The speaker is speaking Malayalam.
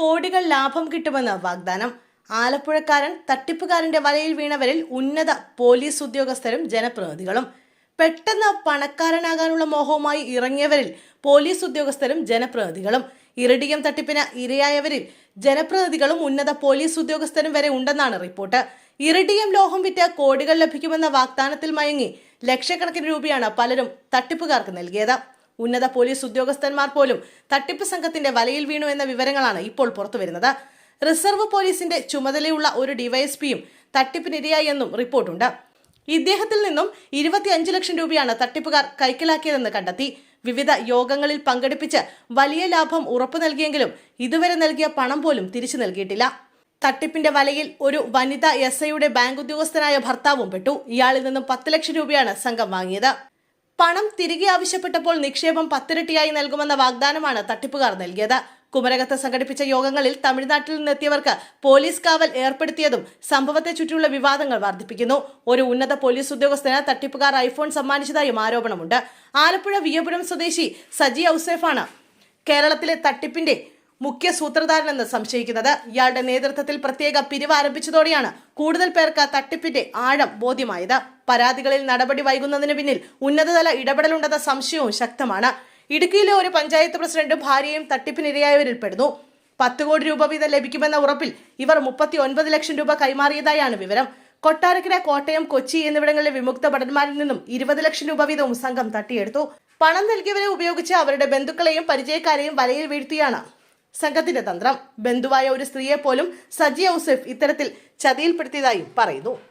കോടികൾ ലാഭം കിട്ടുമെന്ന് വാഗ്ദാനം. ആലപ്പുഴക്കാരൻ തട്ടിപ്പുകാരന്റെ വലയിൽ വീണവരിൽ ഉന്നത പോലീസ് ഉദ്യോഗസ്ഥരും ജനപ്രതിനിധികളും. പെട്ടെന്ന് പണക്കാരനാകാനുള്ള മോഹവുമായി ഇറങ്ങിയവരിൽ പോലീസ് ഉദ്യോഗസ്ഥരും ജനപ്രതിനിധികളും. ഇറിഡിയം തട്ടിപ്പിന് ഇരയായവരിൽ ജനപ്രതിനിധികളും ഉന്നത പോലീസ് ഉദ്യോഗസ്ഥരും വരെ ഉണ്ടെന്നാണ് റിപ്പോർട്ട്. ഇറിഡിയം ലോഹം വിറ്റ് കോടികൾ ലഭിക്കുമെന്ന വാഗ്ദാനത്തിൽ മയങ്ങി ലക്ഷക്കണക്കിന് രൂപയാണ് പലരും തട്ടിപ്പുകാർക്ക് നൽകിയത്. ഉന്നത പോലീസ് ഉദ്യോഗസ്ഥന്മാർ പോലും തട്ടിപ്പ് സംഘത്തിന്റെ വലയിൽ വീണു എന്ന വിവരങ്ങളാണ് ഇപ്പോൾ പുറത്തുവരുന്നത് റിസർവ് പോലീസിന്റെ ചുമതലയുള്ള ഒരു ഡിവൈഎസ്പിയും തട്ടിപ്പിനിരയായി എന്നും റിപ്പോർട്ടുണ്ട്. ഇദ്ദേഹത്തിൽ നിന്നും ഇരുപത്തിയഞ്ച് ലക്ഷം രൂപയാണ് തട്ടിപ്പുകാർ കൈക്കലാക്കിയതെന്ന് കണ്ടെത്തി. വിവിധ യോഗങ്ങളിൽ പങ്കെടുപ്പിച്ച് വലിയ ലാഭം ഉറപ്പു നൽകിയെങ്കിലും ഇതുവരെ നൽകിയ പണം പോലും തിരിച്ചു നൽകിയിട്ടില്ല. തട്ടിപ്പിന്റെ വലയിൽ ഒരു വനിതാ എസ് ഐയുടെ ബാങ്ക് ഉദ്യോഗസ്ഥനായ ഭർത്താവും പെട്ടു. ഇയാളിൽ നിന്നും പത്ത് ലക്ഷം രൂപയാണ് സംഘം വാങ്ങിയത്. പണം തിരികെ ആവശ്യപ്പെട്ടപ്പോൾ നിക്ഷേപം പത്തിരട്ടിയായി നൽകുമെന്ന വാഗ്ദാനമാണ് തട്ടിപ്പുകാർ നൽകിയത്. കുമരകത്ത് സംഘടിപ്പിച്ച യോഗങ്ങളിൽ തമിഴ്നാട്ടിൽ നിന്നെത്തിയവർക്ക് പോലീസ് കാവൽ ഏർപ്പെടുത്തിയതും സംഭവത്തെ ചുറ്റിയുള്ള വിവാദങ്ങൾ വർദ്ധിപ്പിക്കുന്നു. ഒരു ഉന്നത പോലീസ് ഉദ്യോഗസ്ഥന് തട്ടിപ്പുകാർ ഐഫോൺ സമ്മാനിച്ചതായും ആരോപണമുണ്ട്. ആലപ്പുഴ വിയപുരം സ്വദേശി സജി ഔസേഫാണ് കേരളത്തിലെ തട്ടിപ്പിന്റെ മുഖ്യ സൂത്രധാരനെന്ന് സംശയിക്കുന്നത്. ഇയാളുടെ നേതൃത്വത്തിൽ പ്രത്യേക പിരിവ് ആരംഭിച്ചതോടെയാണ് കൂടുതൽ പേർക്ക് തട്ടിപ്പിന്റെ ആഴം ബോധ്യമായത്. പരാതികളിൽ നടപടി വൈകുന്നതിന് പിന്നിൽ ഉന്നതതല ഇടപെടലുണ്ടെന്ന സംശയവും ശക്തമാണ്. ഇടുക്കിയിലെ ഒരു പഞ്ചായത്ത് പ്രസിഡന്റും ഭാര്യയും തട്ടിപ്പിനിരയായവരിൽ പെടുന്നു. പത്ത് കോടി രൂപ വീതം ലഭിക്കുമെന്ന ഉറപ്പിൽ ഇവർ മുപ്പത്തി ഒൻപത് ലക്ഷം രൂപ കൈമാറിയതായാണ് വിവരം. കൊട്ടാരക്കര കോട്ടയം കൊച്ചി എന്നിവിടങ്ങളിലെ വിമുക്ത ഭടന്മാരിൽ നിന്നും ഇരുപത് ലക്ഷം രൂപ വീതവും സംഘം തട്ടിയെടുത്തു. പണം നൽകിയവരെ ഉപയോഗിച്ച് അവരുടെ ബന്ധുക്കളെയും പരിചയക്കാരെയും വലയിൽ വീഴ്ത്തിയാണ് സംഘത്തിന്റെ തന്ത്രം. ബന്ധുവായ ഒരു സ്ത്രീയെ പോലും സജി ഔസഫ് ഇത്തരത്തിൽ ചതിയിൽപ്പെടുത്തിയതായും പറയുന്നു.